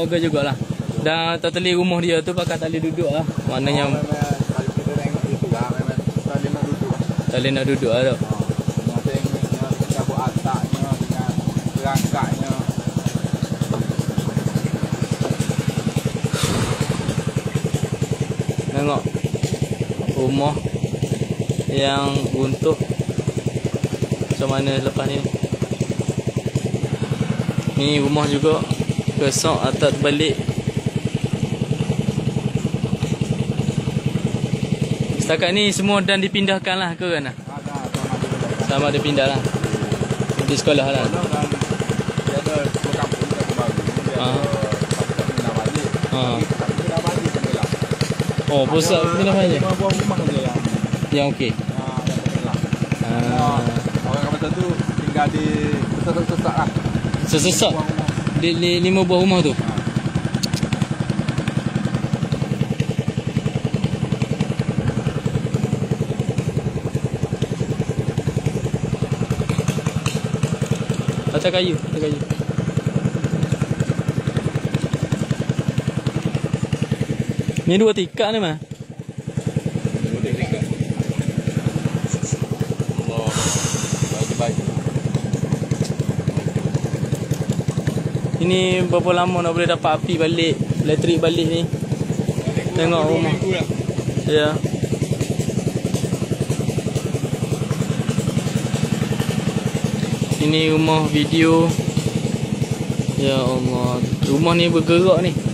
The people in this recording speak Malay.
Moga jugalah. Dan tali rumah dia tu pakai tali duduk lah. Maknanya Memang kalau kita tengok itu lah memang tali nak duduk. tali nak duduk lah tu. Perangkatnya. Tengok rumah yang runtuh macam mana lepas ni. Ni rumah juga kesak atap balik. Setakat ni semua dan dipindahkan lah ke kan? Sama Sama ada ada pindah lah. Di sekolah lah. Tak sebelah. Oh, pusat Ada pindah mana? lima buah rumah dia yang Yang okey. yang sebelah. Ah. Orang kampung tu tinggal di sesak-sesak lah. Sesesak Lima buah rumah tu. Atas kayu, atas kayu. Ni dua tikar ni mah. Boleh tinggal. Allah. Bagi-bagi. Ini berapa lama nak boleh dapat api balik, elektrik balik ni? Tengok rumah. Ya. Ini rumah video. Ya Allah. Rumah ni bergerak ni.